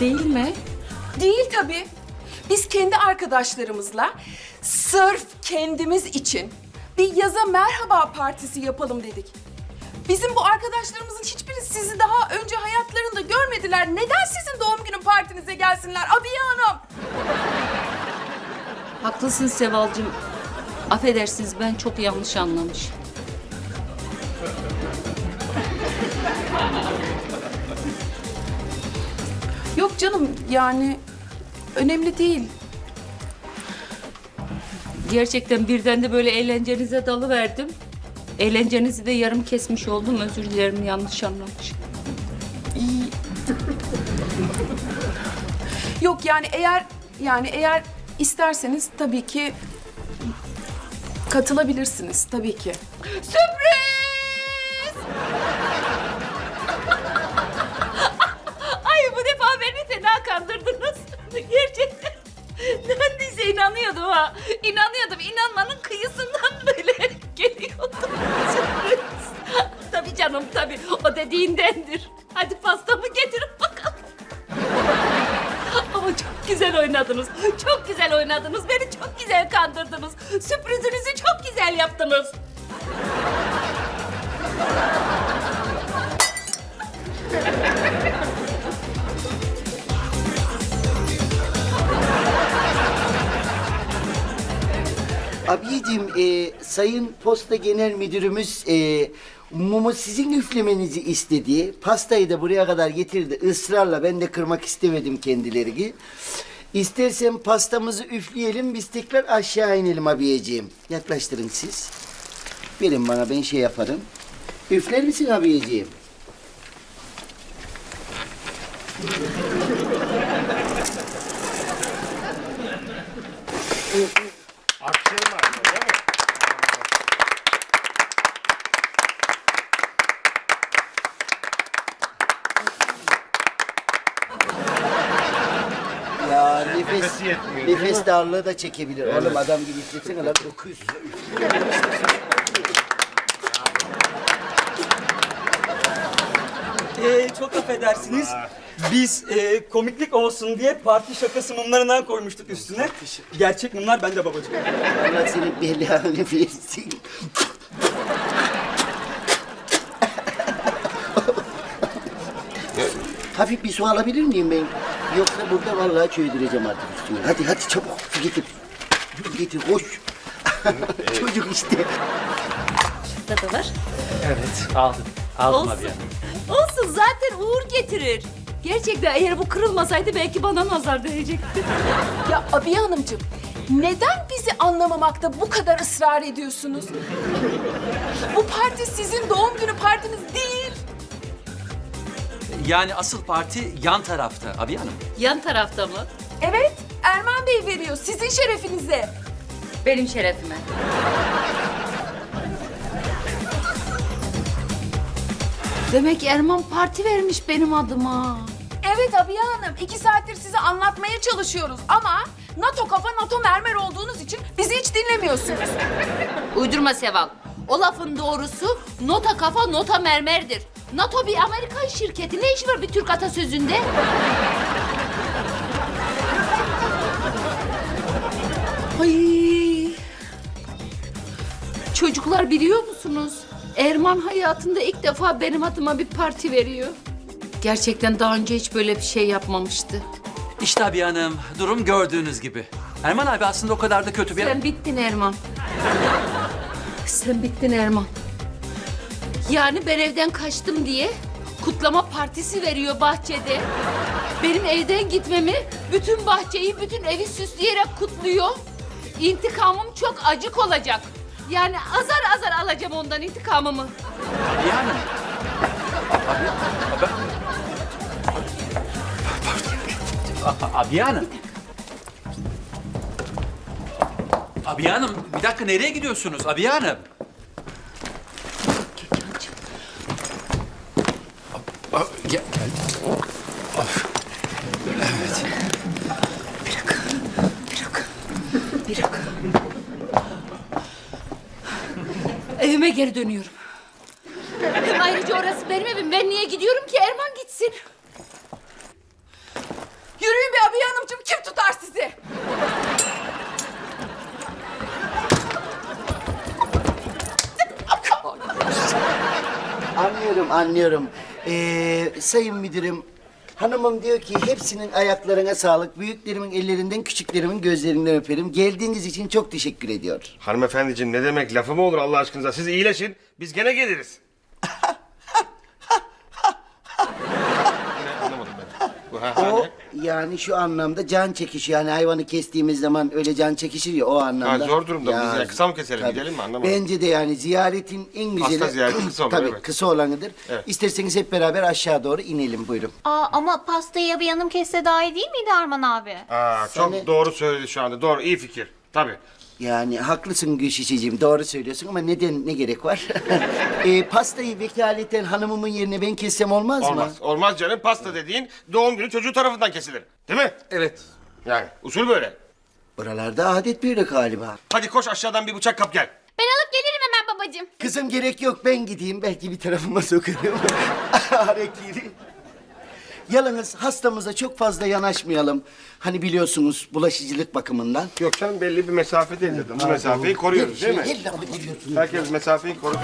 Değil mi? Değil tabii. Biz kendi arkadaşlarımızla sırf kendimiz için bir yaza merhaba partisi yapalım dedik. Bizim bu arkadaşlarımızın hiçbiri sizi daha önce hayatlarında görmediler. Neden sizin doğum günü partinize gelsinler Abiye Hanım? Haklısın Sevalcığım. Affedersiniz ben çok yanlış anlamış. Yok canım yani önemli değil. Gerçekten birden de böyle eğlencenize dalıverdim. Eğlencenizi de yarım kesmiş oldum. Özür dilerim yanlış anlamış. Yok yani eğer yani eğer isterseniz tabii ki katılabilirsiniz tabii ki. Sürpriz! Gerçekten. Neredeyse inanıyordum ha. İnanıyordum. İnanmanın kıyısından böyle geliyordum. Tabii canım tabii. O dediğindendir. Hadi pastamı getirin bakalım. Ama çok güzel oynadınız. Çok güzel oynadınız. Beni çok güzel kandırdınız. Sürprizinizi çok güzel yaptınız. Abiyeciğim, e, Sayın Posta Genel Müdürümüz e, mumu sizin üflemenizi istedi. Pastayı da buraya kadar getirdi ısrarla. Ben de kırmak istemedim kendilerini. İstersen pastamızı üfleyelim, biz tekrar aşağı inelim abiyeciğim. Yaklaştırın siz. Verin bana, ben şey yaparım. Üfler misin abiyeciğim? Akşam var değil mi? Ya nefes, Nefesi yetmiyor, nefes darlığı da çekebilir. Oğlum adam gibi üfletsene lan. Dokuz. Ee, çok affedersiniz. Biz e, komiklik olsun diye parti şakası mumlarından koymuştuk üstüne. Gerçek mumlar bende babacığım. Allah senin belanı versin. Hafif bir su alabilir miyim ben? Yoksa burada vallahi çöydüreceğim artık üstüne. Hadi hadi çabuk su getir. Su getir koş. Çocuk işte. Burada da var. Evet aldım. Aldım Olsun. abi yani. Olsun zaten uğur getirir. Gerçekten eğer bu kırılmasaydı belki bana nazar değecekti. Ya Abiye Hanımcığım neden bizi anlamamakta bu kadar ısrar ediyorsunuz? Bu parti sizin doğum günü partiniz değil. Yani asıl parti yan tarafta abi hanım. Yan tarafta mı? Evet Bey veriyor sizin şerefinize. Benim şerefime. Demek Erman parti vermiş benim adıma. Evet Abiye Hanım iki saattir size anlatmaya çalışıyoruz ama NATO kafa NATO mermer olduğunuz için bizi hiç dinlemiyorsunuz. Uydurma Seval. O lafın doğrusu nota kafa nota mermerdir. NATO bir Amerikan şirketi. Ne işi var bir Türk atasözünde? Ay. Çocuklar biliyor musunuz? Erman hayatında ilk defa benim adıma bir parti veriyor. Gerçekten daha önce hiç böyle bir şey yapmamıştı. İşte abi hanım durum gördüğünüz gibi. Erman abi aslında o kadar da kötü bir... Sen bittin Erman. Sen bittin Erman. Yani ben evden kaçtım diye kutlama partisi veriyor bahçede. Benim evden gitmemi bütün bahçeyi, bütün evi süsleyerek kutluyor. İntikamım çok acık olacak. Yani azar azar alacağım ondan intikamımı. Abi hanım. Abi, abi... Abi hanım. Abi hanım bir dakika nereye gidiyorsunuz abi hanım? Aa, gel- Evime geri dönüyorum. Ayrıca orası benim evim. Ben niye gidiyorum ki? Erman gitsin. Yürüyün be abi hanımcığım. Kim tutar sizi? Anlıyorum, anlıyorum. Ee, sayın müdürüm, hanımım diyor ki hepsinin ayaklarına sağlık. Büyüklerimin ellerinden, küçüklerimin gözlerinden öperim. Geldiğiniz için çok teşekkür ediyor. Hanımefendiciğim ne demek lafı mı olur Allah aşkınıza? Siz iyileşin biz gene geliriz. Ne, Anlamadım ben. Bu ha, ha O yani şu anlamda can çekişi yani hayvanı kestiğimiz zaman öyle can çekişir ya o anlamda. Ha, zor durumda mıyız ya? Kısa mı keselim, gidelim mi? Anlamadım. Bence de yani ziyaretin en güzeli. Hasta ziyareti kısa olur, Tabii evet. kısa olanıdır. Evet. İsterseniz hep beraber aşağı doğru inelim buyurun. Aa, ama pastayı bir yanım kesse daha iyi değil miydi Arman abi? Aa, çok Seni- doğru söyledi şu anda. Doğru iyi fikir. Tabii. Yani haklısın Gülşişeciğim doğru söylüyorsun ama neden ne gerek var? e, pastayı vekaleten hanımımın yerine ben kessem olmaz, Olmaz. mı? Olmaz canım. Pasta dediğin doğum günü çocuğu tarafından kesilir. Değil mi? Evet. Yani usul böyle. Buralarda adet böyle galiba. Hadi koş aşağıdan bir bıçak kap gel. Ben alıp gelirim hemen babacığım. Kızım gerek yok ben gideyim belki bir tarafıma sokarım. Hareketi. Yalnız hastamıza çok fazla yanaşmayalım. Hani biliyorsunuz bulaşıcılık bakımından. Yok canım belli bir mesafedeyiz zaten. Bu mesafeyi koruyoruz değil mi? Gel lan, geliyorsun. Herkes mesafeyi korusun.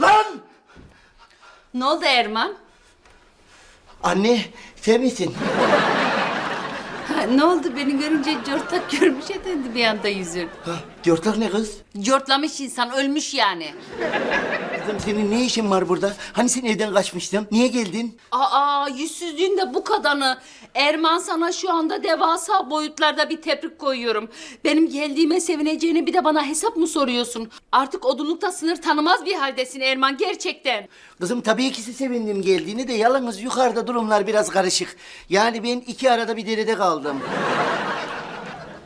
Lan! Ne oldu Erman? Anne sen misin? Ne oldu beni görünce cortlak görmüş edendi bir anda yüzün. Ha, Dörtlak ne kız? Cortlamış insan ölmüş yani. Kızım senin ne işin var burada? Hani sen evden kaçmıştın? Niye geldin? Aa yüzsüzlüğün de bu kadanı. Erman sana şu anda devasa boyutlarda bir tebrik koyuyorum. Benim geldiğime sevineceğini bir de bana hesap mı soruyorsun? Artık odunlukta sınır tanımaz bir haldesin Erman gerçekten. Kızım tabii ki sevindim geldiğini de yalnız yukarıda durumlar biraz karışık. Yani ben iki arada bir derede kaldım.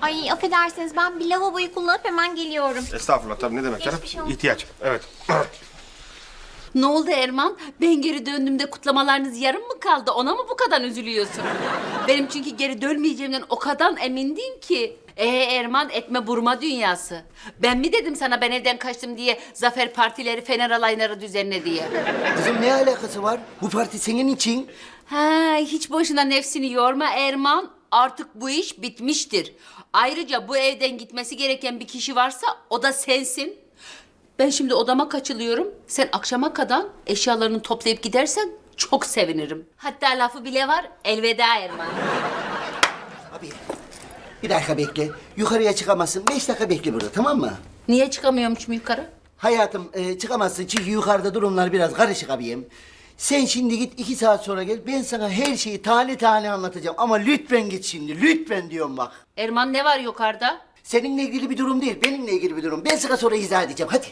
Ay affedersiniz ben bir lavaboyu kullanıp hemen geliyorum. Estağfurullah tabii ne demek canım? Geçmiş olsun. İhtiyaç. Evet. Ne oldu Erman? Ben geri döndüğümde kutlamalarınız yarım mı kaldı? Ona mı bu kadar üzülüyorsun? Benim çünkü geri dönmeyeceğimden o kadar emindin ki. Ee Erman etme burma dünyası. Ben mi dedim sana ben evden kaçtım diye zafer partileri fener alayları düzenle diye? Kızım ne alakası var? Bu parti senin için. Ha, hiç boşuna nefsini yorma Erman. Artık bu iş bitmiştir. Ayrıca bu evden gitmesi gereken bir kişi varsa o da sensin. Ben şimdi odama kaçılıyorum. Sen akşama kadar eşyalarını toplayıp gidersen çok sevinirim. Hatta lafı bile var. Elveda Erman. Abi bir dakika bekle. Yukarıya çıkamazsın. Beş dakika bekle burada tamam mı? Niye çıkamıyormuşum yukarı? Hayatım e, çıkamazsın çünkü yukarıda durumlar biraz karışık abiyim. Sen şimdi git iki saat sonra gel. Ben sana her şeyi tane tane anlatacağım. Ama lütfen git şimdi. Lütfen diyorum bak. Erman ne var yukarıda? Seninle ilgili bir durum değil. Benimle ilgili bir durum. Ben sana sonra izah edeceğim. Hadi.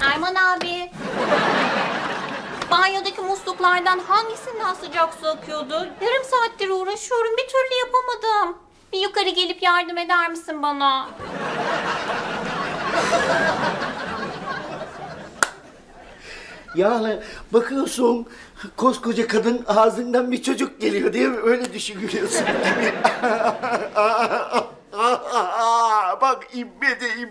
Erman abi. Banyodaki musluklardan hangisinden sıcak su akıyordu? Yarım saattir uğraşıyorum bir türlü yapamadım. Bir yukarı gelip yardım eder misin bana? Yani bakıyorsun koskoca kadın ağzından bir çocuk geliyor değil mi? Öyle düşünüyorsun. Bak imbe de yanım.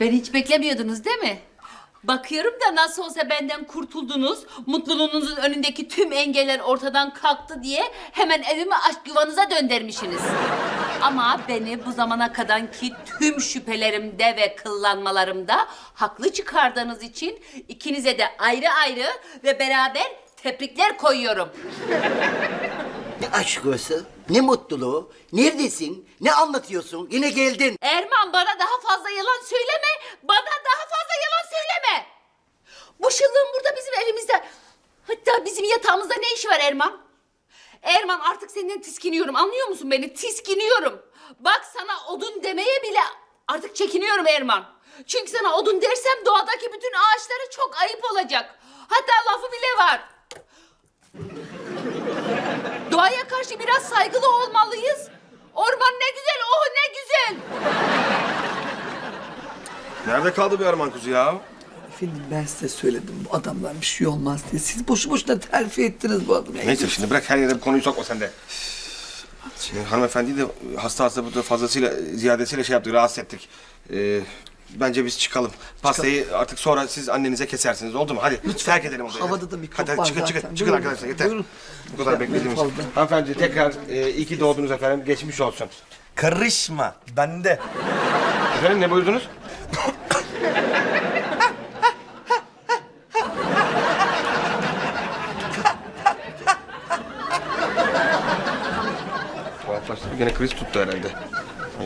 Beni hiç beklemiyordunuz değil mi? Bakıyorum da nasıl olsa benden kurtuldunuz. Mutluluğunuzun önündeki tüm engeller ortadan kalktı diye hemen evimi aşk yuvanıza döndürmüşsünüz. Ama beni bu zamana kadarki tüm şüphelerimde ve kıllanmalarımda haklı çıkardığınız için ikinize de ayrı ayrı ve beraber tebrikler koyuyorum. Ne aşk olsun, ne mutluluğu, neredesin, ne anlatıyorsun, yine geldin. Erman bana daha fazla yalan söyleme. Bana daha fazla yalan söyleme. Bu şıllığın burada bizim evimizde. Hatta bizim yatağımızda ne işi var Erman? Erman artık senden tiskiniyorum. Anlıyor musun beni? Tiskiniyorum. Bak sana odun demeye bile artık çekiniyorum Erman. Çünkü sana odun dersem doğadaki bütün ağaçlara çok ayıp olacak. Hatta lafı bile var. Doğaya karşı biraz saygılı olmalıyız. Orman ne güzel, oh ne güzel. Nerede kaldı bir Arman kuzu ya? Efendim ben size söyledim bu adamdan bir şey olmaz diye. Siz boşu boşuna terfi ettiniz bu adamı. Neyse şimdi bırak her yere bu konuyu sokma sen de. Şey, hanımefendi de hasta hasta burada fazlasıyla ziyadesiyle şey yaptık rahatsız ettik. Ee, bence biz çıkalım. Pastayı artık sonra siz annenize kesersiniz oldu mu? Hadi terk edelim odayı. Havada da mikrop hadi, var çıkın, çıkın, zaten. çıkın Buyurun. arkadaşlar yeter. Buyurun. Bu kadar beklediğimiz. fazla. Hanımefendi tekrar e, iyi ki doğdunuz efendim. Geçmiş olsun. Karışma. Bende. Efendim ne buyurdunuz? Tuhaflaştı. Gene kriz tuttu herhalde.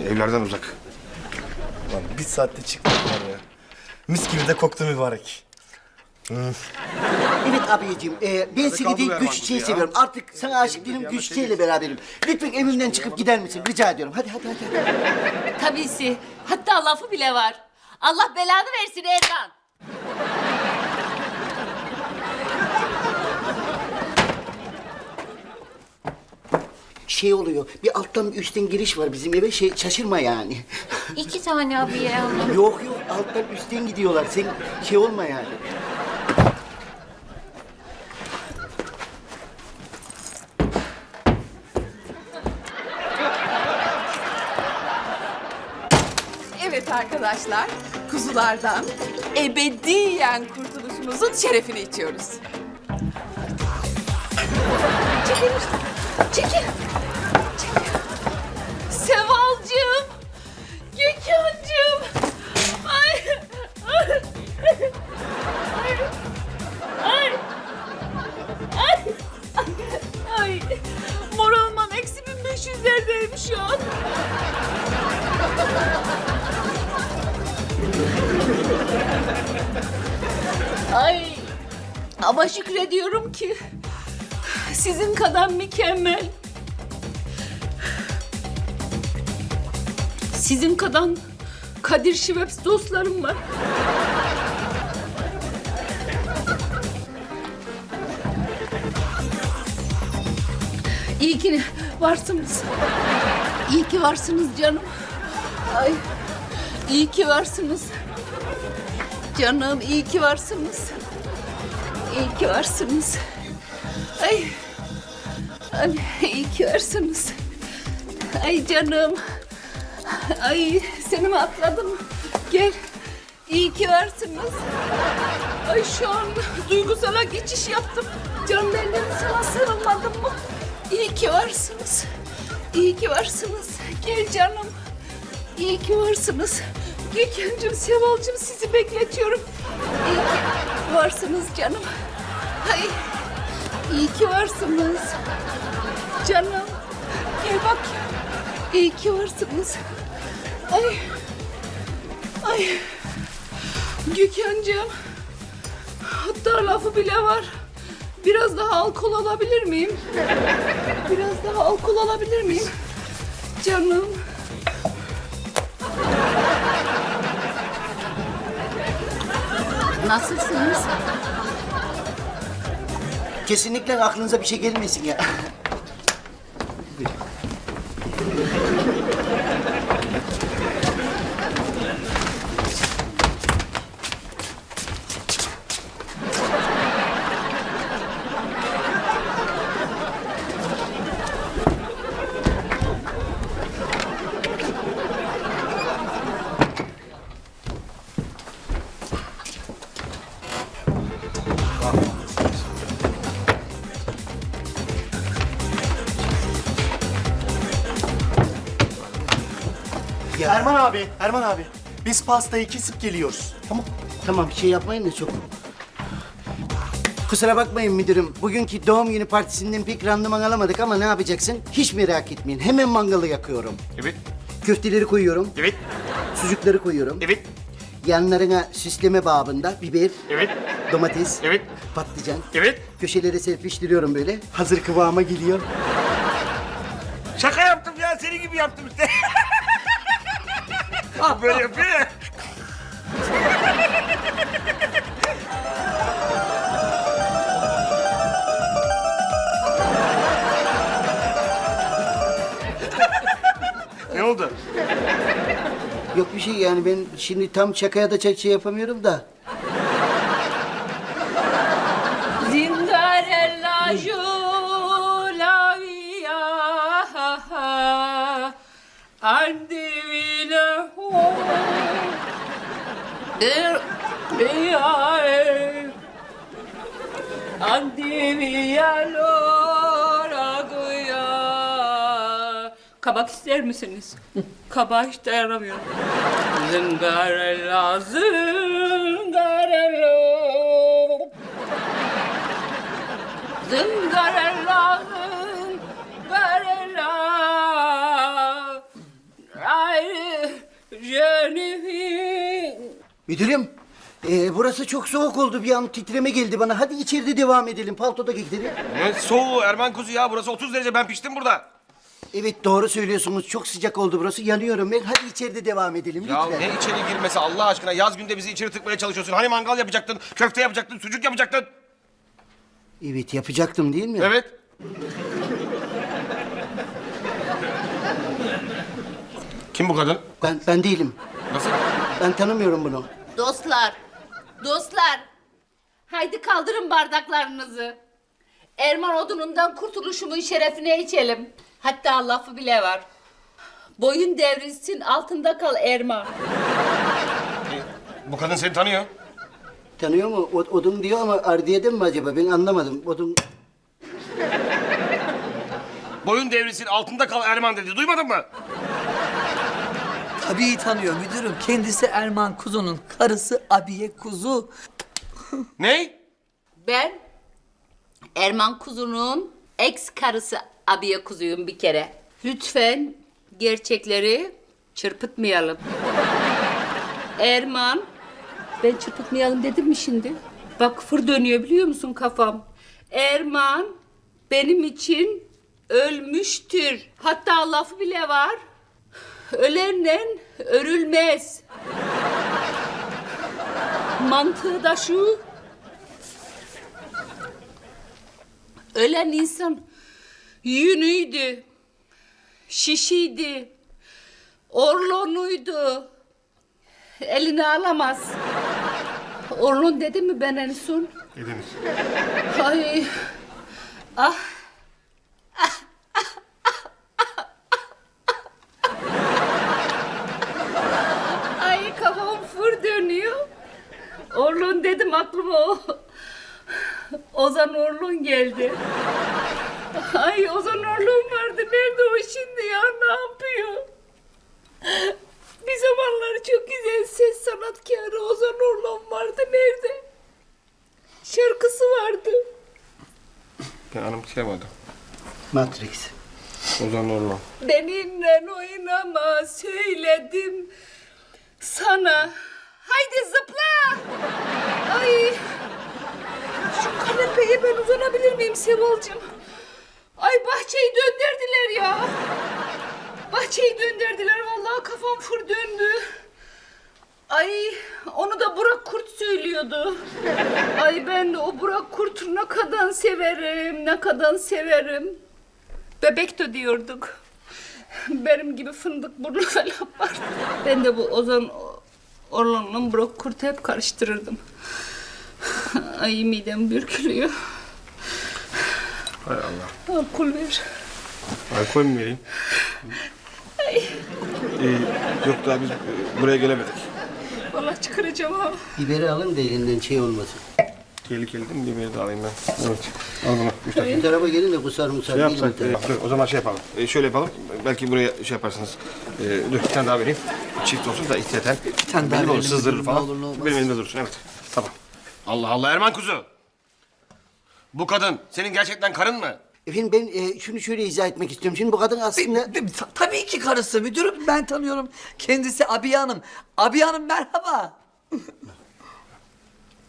Evlerden uzak. Bir saatte çıktım var ya. Mis gibi de koktu mübarek. Evet abiciğim, e, ben seni değil Güççe'yi seviyorum. Artık sana aşık değilim, Güççe'yle beraberim. Lütfen evimden çıkıp gider misin? Rica ediyorum. Hadi hadi hadi. Tabisi. Hatta lafı bile var. Allah belanı versin Erman. Şey oluyor, bir alttan bir üstten giriş var bizim eve. Şey şaşırma yani. İki tane abiye ama. yok yok, alttan üstten gidiyorlar. Sen şey olma yani. Evet arkadaşlar, kuzulardan ebediyen kurtuluşumuzun şerefini içiyoruz. Çekil. Çekil. Ay. Ama şükrediyorum ki sizin kadar mükemmel. Sizin kadar Kadir Şiveps dostlarım var. İyi ki varsınız. İyi ki varsınız canım. Ay, iyi ki varsınız. Canım iyi ki varsınız. İyi ki varsınız. Ay. Ay iyi ki varsınız. Ay canım. Ay seni mi atladım? Gel. İyi ki varsınız. Ay şu an duygusala geçiş yaptım. Can benim sana sarılmadım mı? İyi ki varsınız. İyi ki varsınız. Gel canım. İyi ki varsınız. Gökhan'cığım, Seval'cığım sizi bekletiyorum. İyi ki varsınız canım. Ay, iyi ki varsınız. Canım, gel bak. İyi ki varsınız. Ay, ay. Gökhan'cığım, hatta lafı bile var. Biraz daha alkol alabilir miyim? Biraz daha alkol alabilir miyim? Canım. Nasılsınız? Kesinlikle aklınıza bir şey gelmesin ya. Erman abi, Erman abi. Biz pastayı kesip geliyoruz. Tamam, tamam şey yapmayın da çok. Kusura bakmayın müdürüm. Bugünkü doğum günü partisinden pek randıman alamadık ama ne yapacaksın? Hiç merak etmeyin. Hemen mangalı yakıyorum. Evet, Köfteleri koyuyorum. evet, Sucukları koyuyorum. evet, Yanlarına süsleme babında biber, evet, domates, evet, patlıcan. evet. Köşelere serpiştiriyorum böyle. Hazır kıvama geliyor. Şaka yaptım ya, senin gibi yaptım işte. Böyle yapıyor ya. ne oldu? Yok bir şey yani ben şimdi tam şakaya da çek şey yapamıyorum da. Zindarella la via ho. Der diae. Andivine loraguya. Kabak ister misiniz? Kabağa hiç dayanamıyorum. Zıngarella, zıngarella. Zıngarella, zıngarella. Ay, Jennifer. Müdürüm, e, burası çok soğuk oldu. Bir an titreme geldi bana. Hadi içeride devam edelim. Paltoda gidelim. Ne soğuğu Erman kuzu ya burası 30 derece ben piştim burada. Evet doğru söylüyorsunuz. Çok sıcak oldu burası. Yanıyorum ben. Hadi içeride devam edelim Ya lütfen. ne içeri girmesi Allah aşkına yaz günde bizi içeri tıkmaya çalışıyorsun. Hani mangal yapacaktın, köfte yapacaktın, sucuk yapacaktın. Evet yapacaktım değil mi? Evet. Kim bu kadın? Ben, ben değilim. Nasıl? Ben tanımıyorum bunu. Dostlar, dostlar. Haydi kaldırın bardaklarınızı. Erman odunundan kurtuluşumun şerefine içelim. Hatta lafı bile var. Boyun devrilsin altında kal Erman. Bu kadın seni tanıyor. Tanıyor mu? O- odun diyor ama ardiyeden mi acaba? Ben anlamadım. Odun... Boyun devrilsin altında kal Erman dedi. Duymadın mı? Tabii tanıyor müdürüm. Kendisi Erman Kuzu'nun karısı Abiye Kuzu. Ney? Ben Erman Kuzu'nun ex karısı Abiye Kuzu'yum bir kere. Lütfen gerçekleri çırpıtmayalım. Erman, ben çırpıtmayalım dedim mi şimdi? Bak fır dönüyor biliyor musun kafam? Erman benim için ölmüştür. Hatta lafı bile var. Ölenle örülmez. Mantığı da şu. Ölen insan yünüydü, şişiydi, orlonuydu. Elini alamaz. Orlon dedi mi ben en son? Dediniz. Ay. Ah. Ay kafam fır dönüyor. Orlun dedim aklıma o. Ozan Orlun geldi. Ay Ozan Orlun vardı. Nerede o şimdi ya? Ne yapıyor? Bir zamanlar çok güzel ses sanatkarı Ozan Orlun vardı. Nerede? Şarkısı vardı. Ben anımsayamadım. Matrix. Ozan Orman. Benimle oynama söyledim sana. Haydi zıpla. Ay. Şu kanepeye ben uzanabilir miyim Sevalcığım? Ay bahçeyi döndürdüler ya. Bahçeyi döndürdüler vallahi kafam fır döndü. Ay onu da Burak Kurt söylüyordu. Ay ben de o Burak Kurt'u ne kadar severim, ne kadar severim. Bebek de diyorduk. Benim gibi fındık burnu falan var. Ben de bu Ozan Orlan'la Burak Kurt'u hep karıştırırdım. Ay midem bürkülüyor. Hay Allah. Alkol ver. Alkol mü vereyim? Ee, yok daha biz e, buraya gelemedik. Vallahi çıkaracağım ha. Biberi alın da elinden şey olmasın. Tehlikeli değil mi? Bir biberi de alayım ben. Evet. Al bunu. Üç tane. Bu tarafa gelin de kusar musar Ne değil yapsak? mi? Ee, dur, o zaman şey yapalım. Ee, şöyle yapalım. Belki buraya şey yaparsınız. Ee, dur bir tane daha vereyim. Çift olsun da ihtiyeten. Bir tane daha verelim. sızdırır Ne falan. olur, ne olmaz. Benim elimde dursun. Evet. Tamam. Allah Allah Erman kuzu. Bu kadın senin gerçekten karın mı? Efendim ben e, şunu şöyle izah etmek istiyorum. Şimdi bu kadın aslında... De- ta- Tabii ki karısı müdürüm. Ben tanıyorum. Kendisi Abiye Hanım. Abiye Hanım merhaba.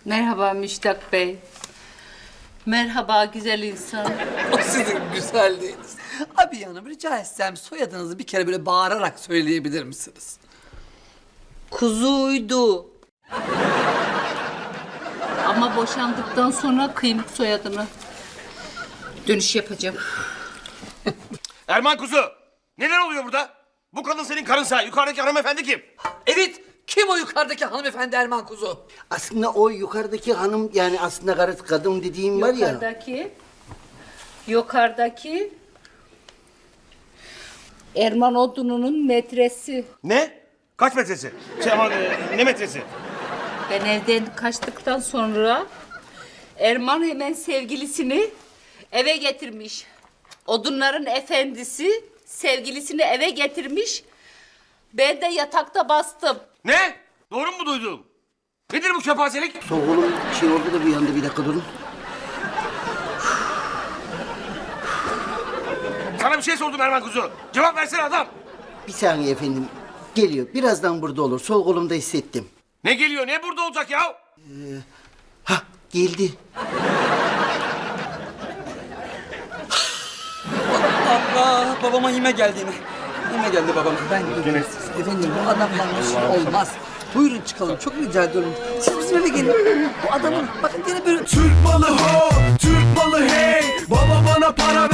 Merhaba Müştak Bey. Merhaba güzel insan. O sizin güzelliğiniz. Abiye Hanım rica etsem soyadınızı bir kere böyle bağırarak söyleyebilir misiniz? Kuzuydu. Ama boşandıktan sonra kıyım soyadını. Dönüş yapacağım. Erman kuzu. Neler oluyor burada? Bu kadın senin karınsa. Yukarıdaki hanımefendi kim? Evet. Kim o yukarıdaki hanımefendi Erman Kuzu? Aslında o yukarıdaki hanım yani aslında karı kadın dediğim var ya. Yukarıdaki, yukarıdaki Erman Odun'un metresi. Ne? Kaç metresi? Şey aman e, ne metresi? Ben evden kaçtıktan sonra Erman hemen sevgilisini eve getirmiş. Odunların efendisi sevgilisini eve getirmiş. Ben de yatakta bastım. Ne? Doğru mu duydum? Nedir bu kepazelik? Sol kolum şey oldu da bir anda bir dakika durun. Sana bir şey sordum Erman Kuzu. Cevap versene adam. Bir saniye efendim. Geliyor. Birazdan burada olur. Sol kolumda hissettim. Ne geliyor? Ne burada olacak ya? Hah geldi. Allah babama hime geldi yine. Hime geldi babama. Ben de efendim bu adam bana şey olmaz. Buyurun çıkalım çok rica ediyorum. Siz bizim eve gelin. Bu adamın bakın gene böyle Türk malı ho, Türk malı hey. Baba bana para